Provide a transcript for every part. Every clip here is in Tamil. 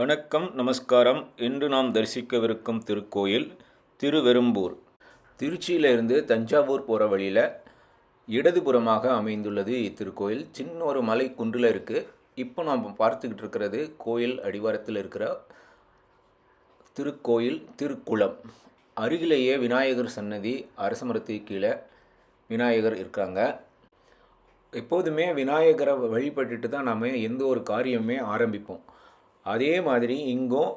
வணக்கம் நமஸ்காரம். இன்று நாம் தரிசிக்கவிருக்கும் திருக்கோயில் திருவெரும்பூர் திருச்சியிலிருந்து தஞ்சாவூர் போகிற வழியில் இடதுபுறமாக அமைந்துள்ளது இத்திருக்கோயில். சின்ன ஒரு மலை குன்றில் இருக்குது இப்போ நாம் பார்த்துக்கிட்டு இருக்கிறது கோயில் அடிவாரத்தில் இருக்கிற திருக்கோயில் திருக்குளம். அருகிலேயே விநாயகர் சன்னதி அரசமரத்து கீழே விநாயகர் இருக்காங்க. எப்போதுமே விநாயகரை வழிபட்டுட்டு தான் நாம் எந்த ஒரு காரியமே ஆரம்பிப்போம். அதே மாதிரி இங்கும்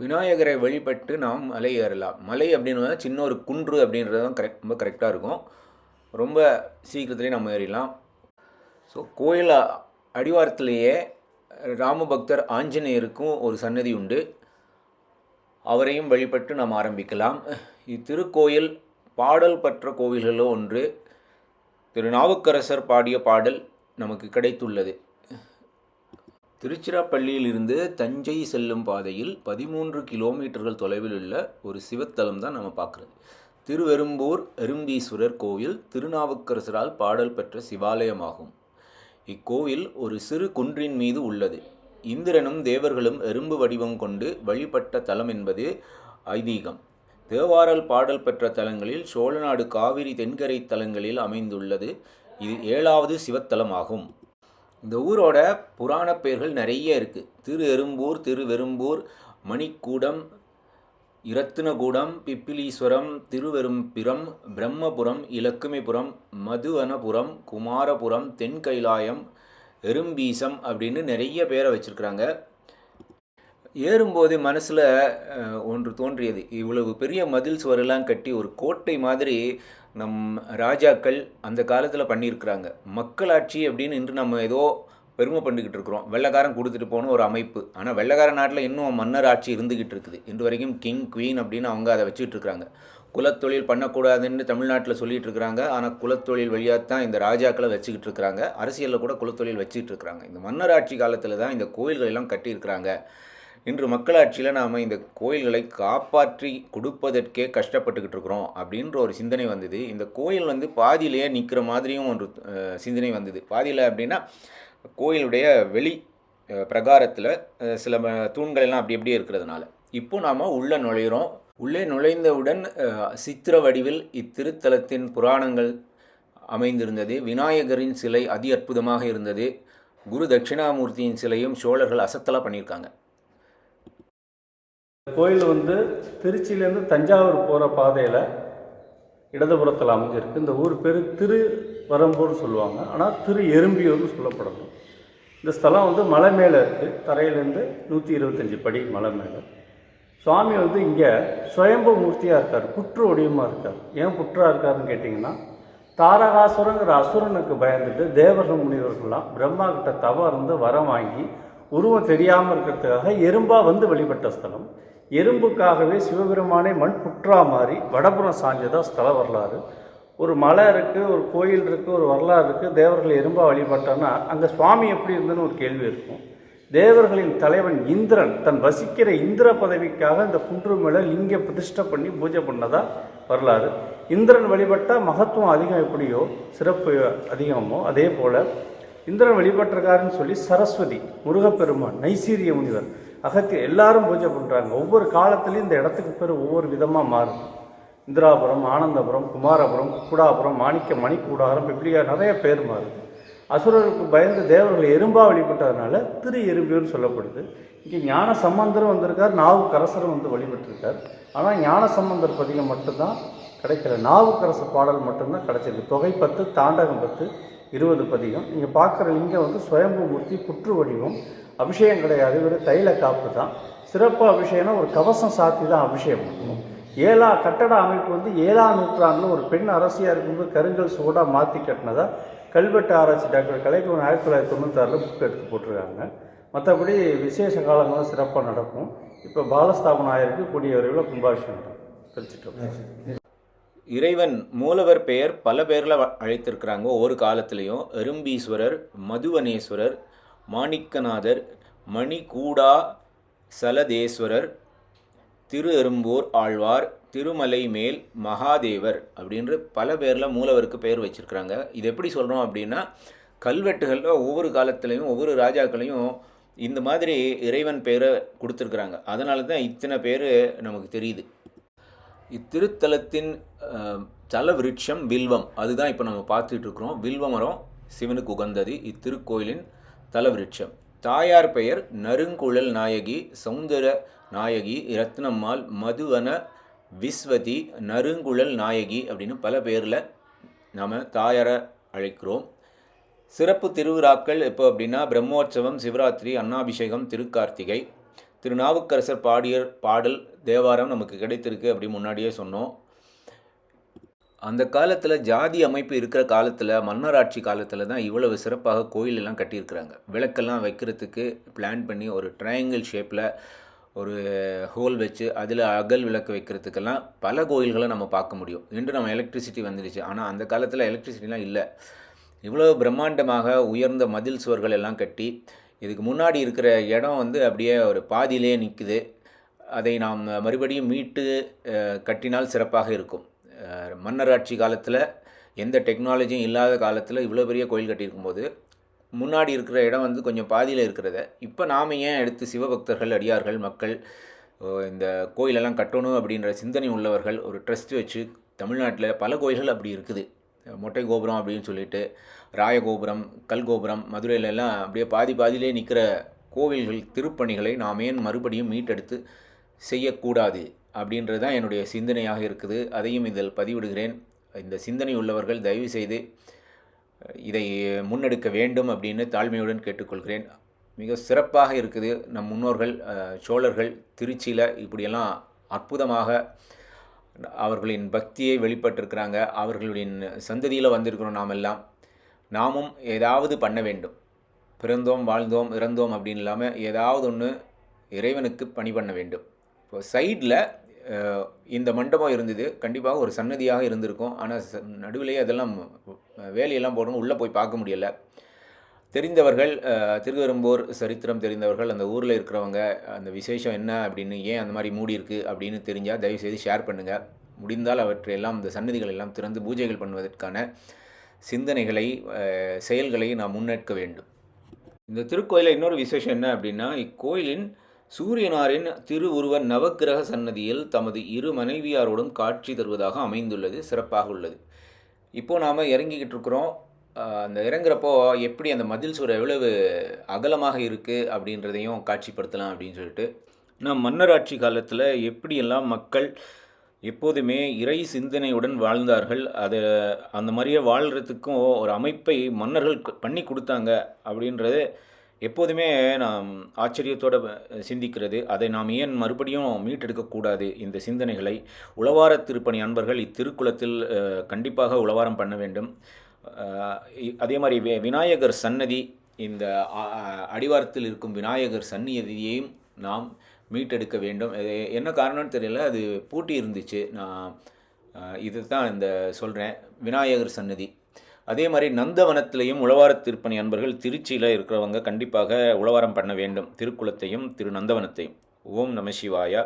விநாயகரை வழிபட்டு நாம் மலை ஏறலாம். மலை அப்படின்னு சின்ன ஒரு குன்று அப்படின்றது தான் கரெக்ட் ரொம்ப கரெக்டாக இருக்கும். ரொம்ப சீக்கிரத்துலேயே நம்ம ஏறிடலாம். ஸோ கோயில் அடிவாரத்திலேயே ராமபக்தர் ஆஞ்சநேயருக்கும் ஒரு சன்னதி உண்டு. அவரையும் வழிபட்டு நாம் ஆரம்பிக்கலாம். இத்திருக்கோயில் பாடல் பெற்ற கோவில்களில் ஒன்று. திரு நாவுக்கரசர் பாடிய பாடல் நமக்கு கிடைத்துள்ளது. திருச்சிராப்பள்ளியிலிருந்து தஞ்சை செல்லும் பாதையில் பதிமூன்று கிலோமீட்டர்கள் தொலைவில் உள்ள ஒரு சிவத்தலம் தான் நம்ம பார்க்குறது. திருவெரும்பூர் எறும்பீஸ்வரர் கோவில் திருநாவுக்கரசரால் பாடல் பெற்ற சிவாலயமாகும். இக்கோவில் ஒரு சிறு குன்றின் மீது உள்ளது. இந்திரனும் தேவர்களும் எறும்பு வடிவம் கொண்டு வழிபட்ட தலம் என்பது ஐதீகம். தேவாரல் பாடல் பெற்ற தலங்களில் சோழநாடு காவிரி தென்கரை தலங்களில் அமைந்துள்ளது. இது ஏழாவது சிவத்தலமாகும். இந்த ஊரோட புராண பெயர்கள் நிறைய இருக்குது திரு எறும்பூர் திருவெரும்பூர் மணிக்கூடம் இரத்தினகூடம் பிப்பிலீஸ்வரம் திருவெரும்பிரம் பிரம்மபுரம் இலக்குமிபுரம் மதுவனபுரம் குமாரபுரம் தென்கைலாயம் எறும்பீசம் அப்படின்னு நிறைய பேரை வச்சுருக்குறாங்க. ஏறும்போது மனசில் ஒன்று தோன்றியது. இவ்வளவு பெரிய மதில் சுவரெல்லாம் கட்டி ஒரு கோட்டை மாதிரி நம் ராஜாக்கள் அந்த காலத்தில் பண்ணியிருக்கிறாங்க. மக்களாட்சி அப்படின்னு இன்று நம்ம ஏதோ பெருமை பண்ணிக்கிட்டு இருக்கிறோம். வெள்ளைக்காரன் கொடுத்துட்டு போன ஒரு அமைப்பு. ஆனால் வெள்ளக்கார நாட்டில் இன்னும் மன்னர் ஆட்சி இருந்துக்கிட்டு இருக்குது. இன்று வரைக்கும் கிங் குவீன் அப்படின்னு அவங்க அதை வச்சுட்டு இருக்காங்க குலத்தொழில் பண்ணக்கூடாதுன்னு தமிழ்நாட்டில் சொல்லிட்டு இருக்கிறாங்க. ஆனால் குலத்தொழில் வழியாக தான் இந்த ராஜாக்களை வச்சுக்கிட்டு இருக்கிறாங்க. அரசியலில் கூட குலத்தொழில் வச்சுக்கிட்டு இருக்கிறாங்க. இந்த மன்னர் ஆட்சி காலத்தில் தான் இந்த கோயில்கள் எல்லாம் கட்டியிருக்கிறாங்க. இன்று மக்களாட்சியில் நாம் இந்த கோயில்களை காப்பாற்றி கொடுப்பதற்கே கஷ்டப்பட்டுக்கிட்டு இருக்கிறோம் அப்படின்ற ஒரு சிந்தனை வந்தது. இந்த கோயில் வந்து பாதியிலேயே நிற்கிற மாதிரியும் ஒரு சிந்தனை வந்தது. பாதியில் அப்படின்னா கோயிலுடைய வெளி பிரகாரத்தில் சில தூண்கள் எல்லாம் அப்படி அப்படியே இருக்கிறதுனால. இப்போ நாம் உள்ளே நுழையிறோம். உள்ளே நுழைந்தவுடன் சித்திர வடிவில் இத்திருத்தலத்தின் புராணங்கள் அமைந்திருந்தது. விநாயகரின் சிலை அதி அற்புதமாக இருந்தது. குரு தட்சிணாமூர்த்தியின் சிலையும் சோழர்கள் அசத்தலாக பண்ணியிருக்காங்க. கோயில் வந்து திருச்சியிலேருந்து தஞ்சாவூர் போகிற பாதையில் இடதுபுறத்தில் அமைஞ்சிருக்கு. இந்த ஊர் பேர் திரு வரம்பூர்னு சொல்லுவாங்க. ஆனால் திரு எறும்பியூர்னு சொல்லப்படணும் இந்த ஸ்தலம் வந்து மலை மேலே இருக்குது தரையிலேருந்து நூற்றி இருபத்தஞ்சி படி மலை மேலே. சுவாமி வந்து இங்கே சுயம்பு மூர்த்தியாக இருக்கார். புற்று வடிவமாக இருக்கார். ஏன் புற்றாக இருக்காருன்னு கேட்டிங்கன்னா தாரகாசுரங்கிற அசுரனுக்கு பயந்துட்டு தேவர்கள் முனிவர்கள்லாம் பிரம்மா கிட்ட தவறு இருந்து வரம் வாங்கி உருவம் தெரியாமல் இருக்கிறதுக்காக எறும்பாக வந்து வழிபட்ட ஸ்தலம். எறும்புக்காகவே சிவபெருமானே மண் புற்றா மாறி வடபுறம் சாஞ்சதா ஸ்தல வரலாறு. ஒரு மலை இருக்குது ஒரு கோயில் இருக்குது ஒரு வரலாறு இருக்குது தேவர்கள் எறும்பாக வழிபட்டான்னா அங்கே சுவாமி எப்படி இருந்துன்னு ஒரு கேள்வி இருக்கும். தேவர்களின் தலைவன் இந்திரன் தன் வசிக்கிற இந்திர பதவிக்காக இந்த குன்று மேலே லிங்க பிரதிஷ்டை பண்ணி பூஜை பண்ணதா வரலாறு. இந்திரன் வழிபட்டால் மகத்துவம் அதிகம் எப்படியோ சிறப்பு அதிகமோ அதே போல் இந்திரன் வழிபட்டிருக்காருன்னு சொல்லி சரஸ்வதி முருகப்பெருமான் நைசீரிய முனிவர் அகத்திய எல்லாரும் பூஜை பண்ணுறாங்க ஒவ்வொரு காலத்துலேயும் இந்த இடத்துக்கு பேர் ஒவ்வொரு விதமாக மாறுது. இந்திராபுரம் ஆனந்தபுரம் குமாரபுரம் குக்குடாபுரம் மாணிக்க மணிக்கூடாரம் இப்படியா நிறைய பேர் மாறுது. அசுரருக்கு பயந்து தேவர்கள் எறும்பாக வழிபட்டதுனால திரு எறும்பியூர்னு சொல்லப்படுது. இங்கே ஞான சம்பந்தரும் வந்திருக்கார் நாவுக்கரசரும் வந்து வழிபட்டிருக்கார். ஆனால் ஞான சம்பந்தர் பதிகம் மட்டும்தான் கிடைக்கல. நாவுக்கரசர் பாடல் மட்டும்தான் கிடைச்சிருக்கு. தொகை பத்து தாண்டகம் பத்து இருபது பதிகம். நீங்கள் பார்க்குற லிங்கம் வந்து சுயம்பு மூர்த்தி புற்று வடிவம் அபிஷேகம் கிடையாது வெறும் தைல காப்பு தான். சிறப்பு அபிஷேகம்னா ஒரு கவசம் சாத்தி தான் அபிஷேகம் பண்ணணும் ஏழா கட்டட அமைப்பு வந்து ஏழாம் நூற்றாண்டில் ஒரு பெண் அரசியாக இருக்கும்போது கருங்கல் சூடாக மாற்றி கட்டினதாக கல்வெட்டு ஆராய்ச்சி டாக்டர் கலைக்குவன் ஆயிரத்தி தொள்ளாயிரத்தி தொண்ணூத்தாறில் புக் எடுத்து போட்டிருக்காங்க. மற்றபடி விசேஷ காலங்களும் சிறப்பாக நடக்கும். இப்போ பாலஸ்தாபனம் ஆயிருக்கு கூடிய விரைவில் கும்பாபிஷேகம் நடக்கும். இறைவன் மூலவர் பெயர் பல பேரில் அழைத்திருக்கிறாங்க. ஒவ்வொரு காலத்திலையும் எறும்பீஸ்வரர் மதுவனேஸ்வரர் மாணிக்கநாதர் மணிகூடா சலதேஸ்வரர் திரு எறும்பூர் ஆழ்வார் திருமலை மேல் மகாதேவர் அப்படின்ற பல பேரில் மூலவருக்கு பெயர் வச்சிருக்கிறாங்க. இது எப்படி சொல்கிறோம் அப்படின்னா கல்வெட்டுகளில் ஒவ்வொரு காலத்துலேயும் ஒவ்வொரு ராஜாக்களையும் இந்த மாதிரி இறைவன் பேரை கொடுத்துருக்குறாங்க. அதனால தான் இத்தனை பேர் நமக்கு தெரியுது. இத்திருத்தலத்தின் தல விருட்சம் வில்வம். அதுதான் இப்போ நம்ம பார்த்துட்டு இருக்கிறோம். வில்வமரம் சிவனுக்கு உகந்தது. இத்திருக்கோயிலின் தலவிருட்சம். தாயார் பெயர் நறுங்குழல் நாயகி சௌந்தர நாயகி ரத்னம்மாள் மதுவன விஸ்வதி நறுங்குழல் நாயகி அப்படின்னு பல பேரில் நாம் தாயாரை அழைக்கிறோம். சிறப்பு திருவிழாக்கள் எப்போ அப்படின்னா பிரம்மோற்சவம் சிவராத்திரி அன்னாபிஷேகம் திருக்கார்த்திகை திருநாவுக்கரசர் பாடியர் பாடல் தேவாரம் நமக்கு கிடைத்திருக்கு அப்படி முன்னாடியே சொன்னோம். அந்த காலத்தில் ஜாதி அமைப்பு இருக்கிற காலத்தில் மன்னராட்சி காலத்தில் தான் இவ்வளவு சிறப்பாக கோயிலெல்லாம் கட்டியிருக்கிறாங்க. விளக்கெல்லாம் வைக்கிறதுக்கு பிளான் பண்ணி ஒரு ட்ரையாங்கிள் ஷேப்பில் ஒரு ஹோல் வச்சு அதில் அகல் விளக்கு வைக்கிறதுக்கெல்லாம் பல கோயில்களை நம்ம பார்க்க முடியும். இன்று நம்ம எலக்ட்ரிசிட்டி வந்துடுச்சு ஆனால் அந்த காலத்தில் எலக்ட்ரிசிட்டிலாம் இல்லை. இவ்வளோ பிரம்மாண்டமாக உயர்ந்த மதில் சுவர்கள் எல்லாம் கட்டி இதுக்கு முன்னாடி இருக்கிற இடம் வந்து அப்படியே ஒரு பாதியிலே நிற்குது அதை நாம் மறுபடியும் மீட்டு கட்டினால் சிறப்பாக இருக்கும். மன்னராட்சி காலத்தில் எந்த டெக்னாலஜியும் இல்லாத காலத்தில் இவ்வளோ பெரிய கோயில் கட்டியிருக்கும்போது முன்னாடி இருக்கிற இடம் வந்து கொஞ்சம் பாதியில் இருக்கிறத இப்போ நாம் ஏன் எடுத்து சிவபக்தர்கள் அடியார்கள் மக்கள் இந்த கோயிலெல்லாம் கட்டணும் அப்படின்ற சிந்தனை உள்ளவர்கள் ஒரு ட்ரஸ்ட் வச்சு தமிழ்நாட்டில் பல கோயில்கள் அப்படி இருக்குது. மொட்டை கோபுரம் அப்படின்னு சொல்லிட்டு ராயகோபுரம் கல்கோபுரம் கோபுரம் அப்படியே பாதி பாதியிலே நிற்கிற கோவில்கள் திருப்பணிகளை நாம் ஏன் மறுபடியும் மீட்டெடுத்து செய்யக்கூடாது? அப்படின்றது தான் என்னுடைய சிந்தனையாக இருக்குது. அதையும் இதில் பதிவிடுகிறேன். இந்த சிந்தனை உள்ளவர்கள் தயவு செய்து இதை முன்னெடுக்க வேண்டும் அப்படின்னு தாழ்மையுடன் கேட்டுக்கொள்கிறேன். மிக சிறப்பாக இருக்குது நம் முன்னோர்கள் சோழர்கள் திருச்சியில் இப்படியெல்லாம் அற்புதமாக அவர்களின் பக்தியை வெளிப்பட்டிருக்கிறாங்க. அவர்களுடைய சந்ததியில் வந்திருக்கிறோம் நாம் எல்லாம் நாமும் ஏதாவது பண்ண வேண்டும். பிறந்தோம் வாழ்ந்தோம் இறந்தோம் அப்படின்னு இல்லாமல் ஏதாவது ஒன்று இறைவனுக்கு பணி பண்ண வேண்டும். இப்போ சைடில் இந்த மண்டபம் இருந்தது. கண்டிப்பாக ஒரு சன்னதியாக இருந்திருக்கும். ஆனால் நடுவிலேயே அதெல்லாம் வேலையெல்லாம் போடணும். உள்ளே போய் பார்க்க முடியலை. தெரிந்தவர்கள் அஹ், திருவெரும்பூர் சரித்திரம் தெரிந்தவர்கள் அந்த ஊரில் இருக்கிறவங்க அந்த விசேஷம் என்ன அப்படின்னு ஏன் அந்த மாதிரி மூடி இருக்குது அப்படின்னு தெரிஞ்சால் தயவுசெய்து ஷேர் பண்ணுங்கள் முடிந்தால் அவற்றையெல்லாம் இந்த சன்னதிகள் எல்லாம் திறந்து பூஜைகள் பண்ணுவதற்கான சிந்தனைகளை செயல்களை நாம் முன்னெடுக்க வேண்டும். இந்த திருக்கோயிலில் இன்னொரு விசேஷம் என்ன அப்படின்னா இக்கோயிலின் சூரியனாரின் திருவுருவ நவக்கிரக சன்னதியில் தமது இரு மனைவியாரோடும் காட்சி தருவதாக அமைந்துள்ளது சிறப்பாக உள்ளது. இப்போது நாம் இறங்கிக்கிட்டு இருக்கிறோம். அந்த இறங்குறப்போ எப்படி அந்த மதில் சுவர் எவ்வளவு அகலமாக இருக்குது அப்படின்றதையும் காட்சிப்படுத்தலாம் அப்படின்னு சொல்லிட்டு நம் மன்னராட்சி காலத்தில் எப்படியெல்லாம் மக்கள் எப்போதுமே இறை சிந்தனையுடன் வாழ்ந்தார்கள் அதை அந்த மாதிரியே வாழ்கிறதுக்கும் ஒரு அமைப்பை மன்னர்கள் பண்ணி கொடுத்தாங்க அப்படின்றது எப்போதுமே நாம் ஆச்சரியத்தோடு சிந்திக்கிறது. அதை நாம் ஏன் மறுபடியும் மீட்டெடுக்கக்கூடாது? இந்த சிந்தனைகளை உளவார திருப்பணி அன்பர்கள் இத்திருக்குளத்தில் கண்டிப்பாக உளவாரம் பண்ண வேண்டும். அதே மாதிரி விநாயகர் சன்னதி இந்த அடிவாரத்தில் இருக்கும் விநாயகர் சந்நிதியையும் நாம் மீட்டெடுக்க வேண்டும். என்ன காரணம்னு தெரியல அது பூட்டி இருந்துச்சு. நான் இது தான் இந்த சொல்கிறேன் விநாயகர் சன்னதி. அதே மாதிரி நந்தவனத்திலையும் உழவார திருப்பணி அன்பர்கள் திருச்சியில் இருக்கிறவங்க கண்டிப்பாக உழவாரம் பண்ண வேண்டும். திருக்குளத்தையும் திரு நந்தவனத்தையும் ஓம் நம சிவாயா.